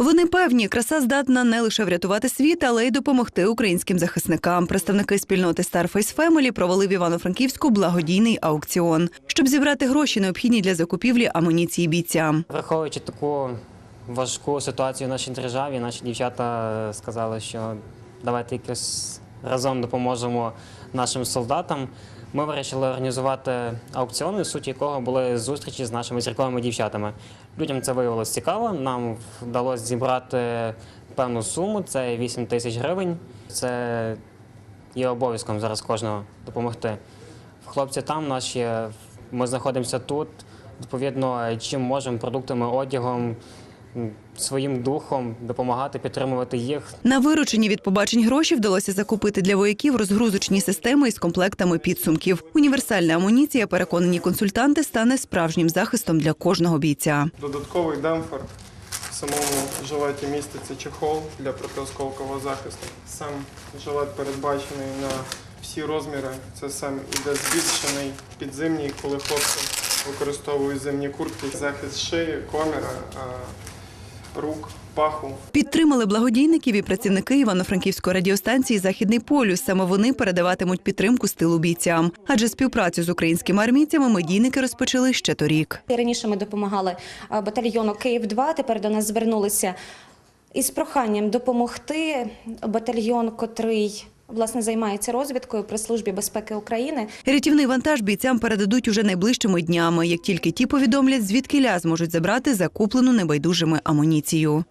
Вони певні, краса здатна не лише врятувати світ, але й допомогти українським захисникам. Представники спільноти Starface Family провели в Івано-Франківську благодійний аукціон, щоб зібрати гроші, необхідні для закупівлі амуніції бійцям. Враховуючи таку важку ситуацію в нашій державі, наші дівчата сказали, що давайте якось разом допоможемо нашим солдатам. Ми вирішили організувати аукціон, суть якого були зустрічі з нашими зірковими дівчатами. Людям це виявилось цікаво. Нам вдалося зібрати певну суму, це 8 тисяч гривень. Це є обов'язком зараз кожного допомогти. Хлопці там наші, ми знаходимося тут. Відповідно, чим можемо продуктами, одягом, своїм духом допомагати, підтримувати їх. На виручені від побачень гроші вдалося закупити для вояків розгрузочні системи із комплектами підсумків. Універсальна амуніція, переконані консультанти, стане справжнім захистом для кожного бійця. Додатковий демпфер. В самому жилеті міститься чехол для протиосколкового захисту. Сам жилет передбачений на всі розміри. Це сам іде збільшений підзимній, коли хлопці використовують зимні куртки. Захист шиї, коміра, рук, паху. Підтримали благодійників і працівники Івано-Франківської радіостанції Західний полюс. Саме вони передаватимуть підтримку з тилу бійцям. Адже співпрацю з українськими армійцями медійники розпочали ще торік. Раніше ми допомагали батальйону Київ 2 Тепер до нас звернулися із проханням допомогти батальйон, котрий власне займається розвідкою при службі безпеки України. Рятівний вантаж бійцям передадуть уже найближчими днями, як тільки ті повідомлять, звідки ля зможуть забрати закуплену небайдужими амуніцію.